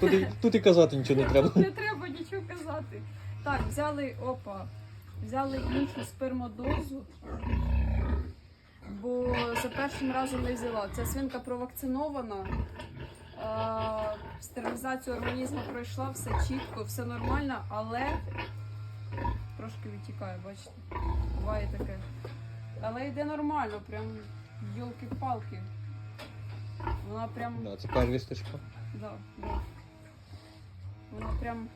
Тут, і- тут і казати нічого не треба. Не треба нічого казати. Так, взяли опа. Взяли іншу спермодозу, бо за першим разом не взяла. Ця свинка провакцинована. е, Стерилізацію організму пройшла, все чітко, все нормально, але трошки відтікає, бачите. Буває таке. Але йде нормально, прям йолки-палки. Вона прям. Да, це первісточка. Да, да. Прям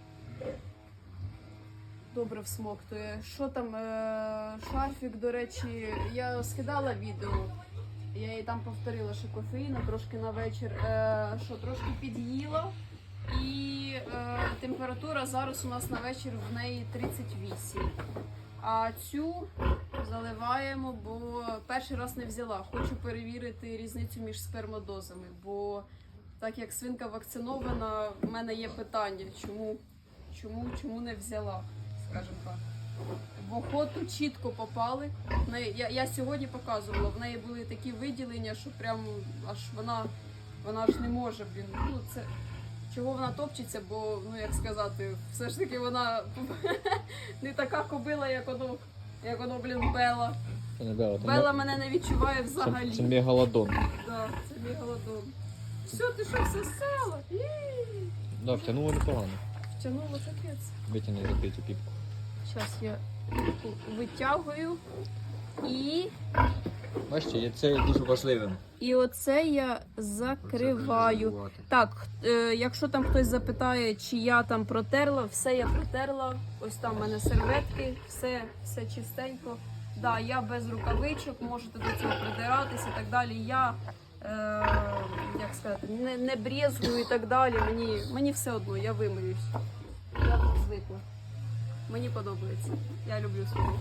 добре всмоктує. Що там, е- шарфік, до речі, я скидала відео. Я їй там повторила, що кофеїну трошки на вечір, е- що трошки під'їла. І е- температура зараз у нас на вечір в неї 38. А цю заливаємо, бо перший раз не взяла. Хочу перевірити різницю між спермодозами, бо так як свинка вакцинована, в мене є питання, чому, чому, чому не взяла, скажімо так. В охоту чітко попали. Я, я сьогодні показувала, в неї були такі виділення, що прям аж вона, вона ж не може, блін. Ну, це, чого вона топчеться, бо, ну як сказати, все ж таки вона не така кобила, як воно, як воно, блін, Бела. Бела, мене не відчуває взагалі. це, це мегалодон. Да, це мегалодон. Все, ти що все села? Да, втягнуло непогано. Втягнуло капець. Витягни закрий цю піпку. Зараз я піпку витягую. І, Бачите, є- це дуже важливим. і оце я закриваю. Так, е, якщо там хтось запитає, чи я там протерла, все я протерла. Ось там в мене серветки, все, все чистенько. Да, я без рукавичок, можете до цього придиратися і так далі. Я як сказати, не, не брезгую і так далі. Мені, мені все одно, я вимиюсь. Я звикла. Мені подобається. Я люблю свою.